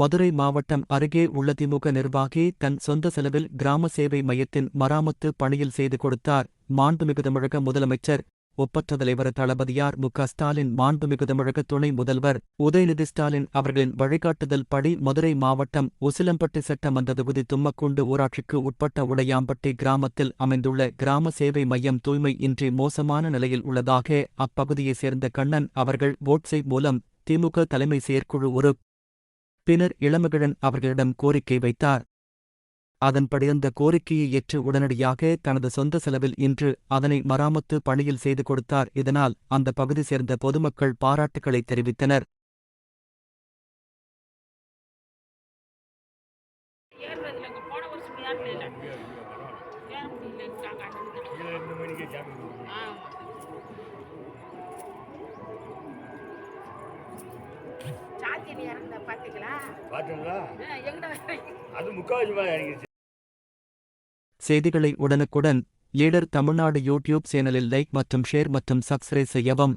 மதுரை மாவட்டம் அருகே உள்ள திமுக நிர்வாகி தன் சொந்த செலவில் கிராம சேவை மையத்தின் மராமத்து பணியில் செய்து கொடுத்தார். மாண்புமிகு தமிழக முதலமைச்சர் ஒப்பற்ற தலைவர் தளபதியார் மு க ஸ்டாலின் மாண்புமிகு தமிழக துணை முதல்வர் உதயநிதி ஸ்டாலின் அவர்களின் வழிகாட்டுதல் படி மதுரை மாவட்டம் உசிலம்பட்டி சட்டமன்ற தொகுதி தும்மக்குண்டு ஊராட்சிக்கு உட்பட்ட உடையாம்பட்டி கிராமத்தில் அமைந்துள்ள கிராம சேவை மையம் தூய்மை இன்றி மோசமான நிலையில் உள்ளதாக அப்பகுதியைச் சேர்ந்த கண்ணன் அவர்கள் வோட்ஸை மூலம் திமுக தலைமை செயற்குழு உறுப் பின்னர் இளமகிழன் அவர்களிடம் கோரிக்கை வைத்தார். அதன்படி அந்த கோரிக்கையை ஏற்று உடனடியாக தனது சொந்த செலவில் இன்று அதனை மராமத்து பணியில் செய்து கொடுத்தார். இதனால் அந்த பகுதி சேர்ந்த பொதுமக்கள் பாராட்டுக்களை தெரிவித்தனர். போன வருஷம் பார்த்தீங்களா அது இறங்கிடுச்சு செய்திகளை உடனுக்குடன் லீடர் தமிழ்நாடு யூடியூப் சேனலில் லைக் மற்றும் ஷேர் மற்றும் சப்ஸ்கிரைப் செய்யவும்.